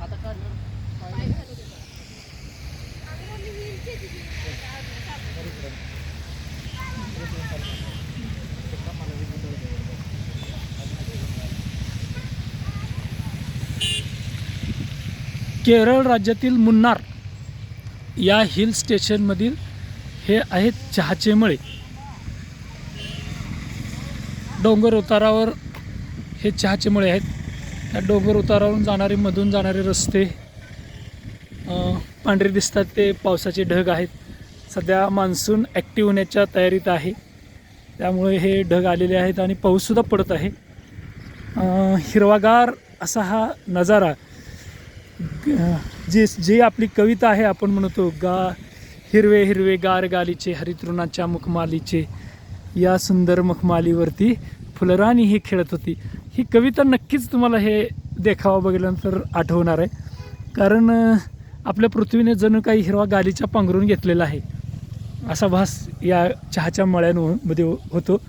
आता केरळ राज्यातील मुन्नार या हिल स्टेशनमधील हे आहेत चहाचे मळे. डोंगर उतारावर हे चहाचे मळे आहेत. त्या डोंगर उतारावरून जाणारे मधून जाणारे रस्ते पांढरे दिसतात. ते पावसाचे ढग आहेत. सध्या मान्सून ॲक्टिव्ह होण्याच्या तयारीत आहे. त्यामुळे हे ढग आलेले आहेत आणि पाऊससुद्धा पडत आहे. हिरवागार असा हा नजारा ग- जे जे आपली कविता आहे आपण म्हणतो गा हिरवे हिरवे गार गालीचे हरितृणाच्या मुखमालीचे या सुंदर मुखमालीवरती फुलराणी ही खेळत होती. ही कविता नक्कीच तुम्हाला हे देखावा बघितल्यानंतर आठवणार आहे. कारण आपल्या पृथ्वीने जणू काही हिरवा गालीच्या पांघरून घेतलेला आहे. असा भास या चहाच्या मळ्यांमध्ये होतो.